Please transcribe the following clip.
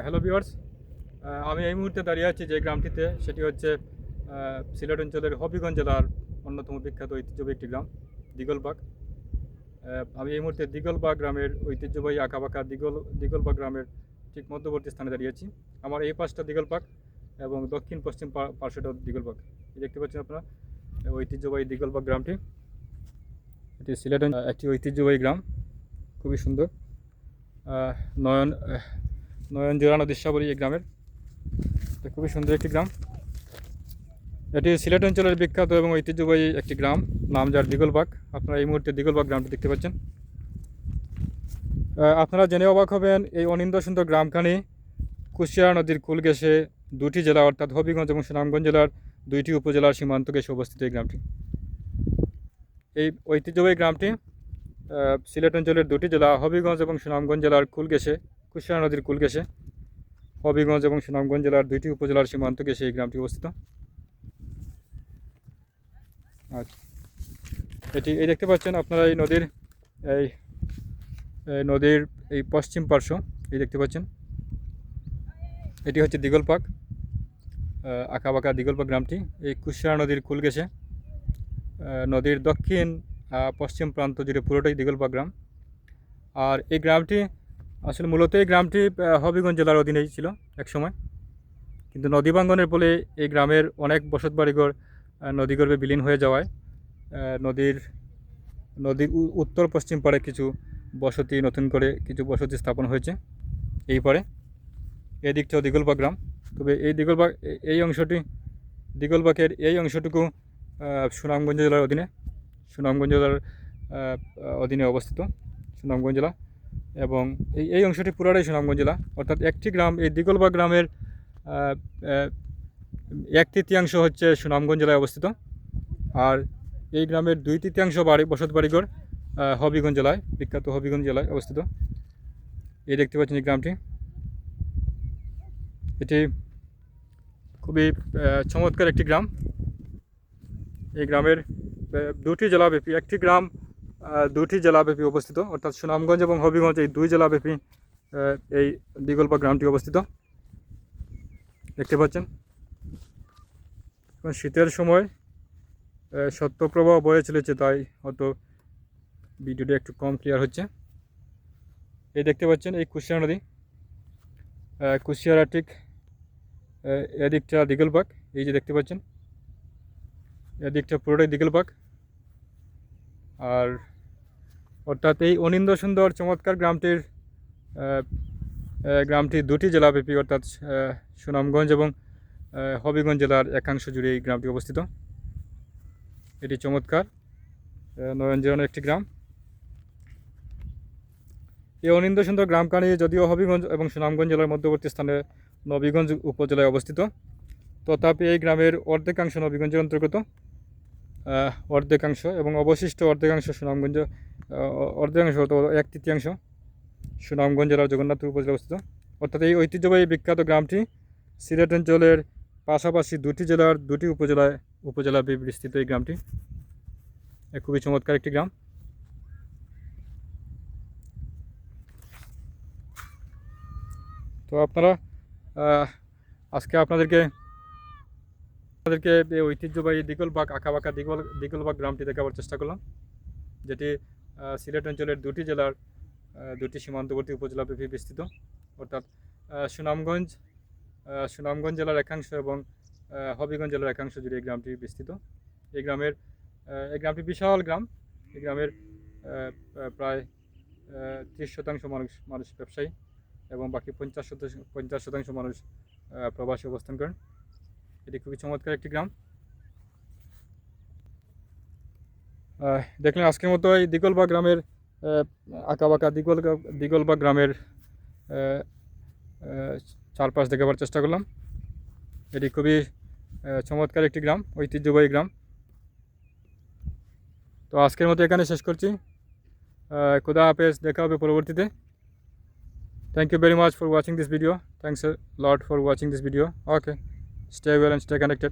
Hello viewers আমি এই মুহূর্তে দাঁড়িয়ে আছি যে গ্রামটিতে, সেটি হচ্ছে সিলেট অঞ্চলের হবিগঞ্জ জেলার অন্যতম বিখ্যাত ঐতিহ্যবাহী একটি গ্রাম, দিগলবাগ। আমি এই মুহূর্তে দিগলবাগ গ্রামের ঐতিহ্যবাহী আঁকাবাঁকা দিগল, দিগলবাগ গ্রামের ঠিক মধ্যবর্তী স্থানে দাঁড়িয়ে আছি। আমার এই পাশটা দিগলবাগ এবং দক্ষিণ পশ্চিম পার্শ্বটা দিগলবাগ। দেখতে পাচ্ছেন আপনারা, ঐতিহ্যবাহী দিগলবাগ গ্রামটি। এটি সিলেট একটি ঐতিহ্যবাহী গ্রাম, খুবই সুন্দর। নয়ন নয়ন জোড়ানো দৃশ্যাবলী এই গ্রামের। খুবই সুন্দর একটি গ্রাম। এটি সিলেট অঞ্চলের বিখ্যাত এবং ঐতিহ্যবাহী একটি গ্রাম। নাম যার দিগলবাগ আপনারা এই মুহূর্তে দিগলবাগ গ্রামটি দেখতে পাচ্ছেন। আপনারা জেনে অবাক হবেন, এই অনিন্দ সুন্দর গ্রামখানি কুশিয়ারা নদীর কুল ঘেঁষে দুটি জেলা, অর্থাৎ হবিগঞ্জ এবং সুনামগঞ্জ জেলার দুইটি উপজেলার সীমান্ত ঘেঁষে অবস্থিত এই গ্রামটি। এই ঐতিহ্যবাহী গ্রামটি সিলেট অঞ্চলের দুটি জেলা, হবিগঞ্জ এবং সুনামগঞ্জ জেলার কুল ঘেঁষে কুশিয়ারা নদীর কুল ঘেঁষে হবিগঞ্জ এবং সুনামগঞ্জ জেলার দুইটি উপজেলার সীমান্ত ঘেঁষে এই গ্রামটি অবস্থিত। আচ্ছা এটি এই দেখতে পাচ্ছেন আপনারা এই নদীর এই নদীর এই পশ্চিম পার্শ্ব এই দেখতে পাচ্ছেন। এটি হচ্ছে দিগলপাক আঁকাবাঁকা দিগলপাক গ্রামটি। এই কুশিয়ারা নদীর কুল আহ, নদীর দক্ষিণ পশ্চিম প্রান্ত জুড়ে পুরোটাই দিগলপাক গ্রাম। আর এই গ্রামটি আসলে মূলত এই গ্রামটি হবিগঞ্জ জেলার অধীনেই ছিল একসময়। কিন্তু নদী ভাঙ্গনের ফলে এই গ্রামের অনেক বসত বাড়িঘর নদীগর্ভে বিলীন হয়ে যাওয়ায় নদীর নদীর উত্তর পশ্চিম পাড়ে কিছু বসতি নতুন করে কিছু বসতি স্থাপন হয়েছে এই পারে এই দিকটাও দিগলবাগ গ্রাম। তবে এই দিগলবাগ এই অংশটি, দিগলবাগের এই অংশটুকু সুনামগঞ্জ জেলার অধীনে, সুনামগঞ্জ জেলার অধীনে অবস্থিত, সুনামগঞ্জ জেলা। এবং এই এই অংশটি পুরোটাই সুনামগঞ্জ জেলা, অর্থাৎ একটি গ্রাম, এই দিগলবা গ্রামের এক তৃতীয়াংশ হচ্ছে সুনামগঞ্জ জেলায় অবস্থিত। আর এই গ্রামের দুই তৃতীয়াংশ বাড়ি, বসত বাড়িঘর হবিগঞ্জ জেলায়, বিখ্যাত হবিগঞ্জ জেলায় অবস্থিত। এই দেখতে পাচ্ছেন এই গ্রামটি। এটি খুবই চমৎকার একটি গ্রাম। এই গ্রামের দুটি জেলাব্যাপী, একটি গ্রাম দুটি জেলাব্যাপী অবস্থিত অর্থাৎ সুনামগঞ্জ এবং হবিগঞ্জ এই দুই জেলাব্যাপী এই দিগলপা গ্রামটি অবস্থিত। দেখতে পাচ্ছেন? শীতের সময় আহ, শৈত্যপ্রবাহ বয়ে চলেছে তাই হয়তো ভিডিওটা একটু কম ক্লিয়ার হচ্ছে। এই দেখতে পাচ্ছেন এই কুশিয়ারা নদী। কুশিয়ারা ঠিক এদিকটা দিগলবাগ এই যে দেখতে পাচ্ছেন? এদিকটা পুরোটাই দিগলবাগ আর অর্থাৎ এই অনিন্দ সুন্দর চমৎকার গ্রামটির গ্রামটি দুটি জেলাব্যাপী অর্থাৎ সুনামগঞ্জ এবং হবিগঞ্জ জেলার একাংশ জুড়ে এই গ্রামটি অবস্থিত। এটি চমৎকার আহ, একটি গ্রাম। এই অনিন্দ সুন্দর গ্রাম গ্রামখানি যদিও হবিগঞ্জ এবং সুনামগঞ্জ জেলার মধ্যবর্তী স্থানে নবীগঞ্জ উপজেলায় অবস্থিত তথাপি এই গ্রামের অর্ধেকাংশ নবীগঞ্জের অন্তর্গত অর্ধেকাংশ এবং অবশিষ্ট অর্ধেকাংশ সুনামগঞ্জ আহ, অর্ধেকাংশ তো এক তৃতীয়াংশ সুনামগঞ্জ জেলার জগন্নাথপুর উপজেলায় অবস্থিত। অর্থাৎ এই ঐতিহ্যবাহী বিখ্যাত গ্রামটি সিলেট অঞ্চলের পাশাপাশি দুটি জেলার দুটি উপজেলায় উপজেলা বিস্তৃত এই গ্রামটি। খুবই চমৎকার একটি গ্রাম। তো আপনারা আজকে আপনাদেরকে আপনাদেরকে এই ঐতিহ্যবাহী দিগলবাগ আঁকাবাঁকা দিগল দিগলবাগ গ্রামটি দেখাবার চেষ্টা করলাম যেটি সিলেট অঞ্চলের দুটি জেলার দুটি সীমান্তবর্তী উপজেলা ব্যাপী বিস্তৃত। অর্থাৎ সুনামগঞ্জ সুনামগঞ্জ জেলার একাংশ এবং হবিগঞ্জ জেলার একাংশ জুড়ে এই গ্রামটি বিস্তৃত। এই গ্রামের এই গ্রামটি বিশাল গ্রাম। এই গ্রামের প্রায় ত্রিশ শতাংশ মানুষ মানুষ ব্যবসায়ী এবং বাকি পঞ্চাশ শতাংশ পঞ্চাশ শতাংশ মানুষ প্রবাসী অবস্থান করেন। এটি খুবই চমৎকার একটি গ্রাম। দেখলেন আজকের মতো এই দিগলবা গ্রামের আঁকাবাঁকা দিগল দিগলবা গ্রামের চারপাশ দেখাবার চেষ্টা করলাম এটি খুবই চমৎকার একটি গ্রাম, ঐতিহ্যবাহী গ্রাম তো আজকের মতো এখানে শেষ করছি খুদা হাফেজ, দেখা হবে পরবর্তীতে Thank you very much for watching this video. Thanks a for watching this video. Okay. Stay well and stay connected.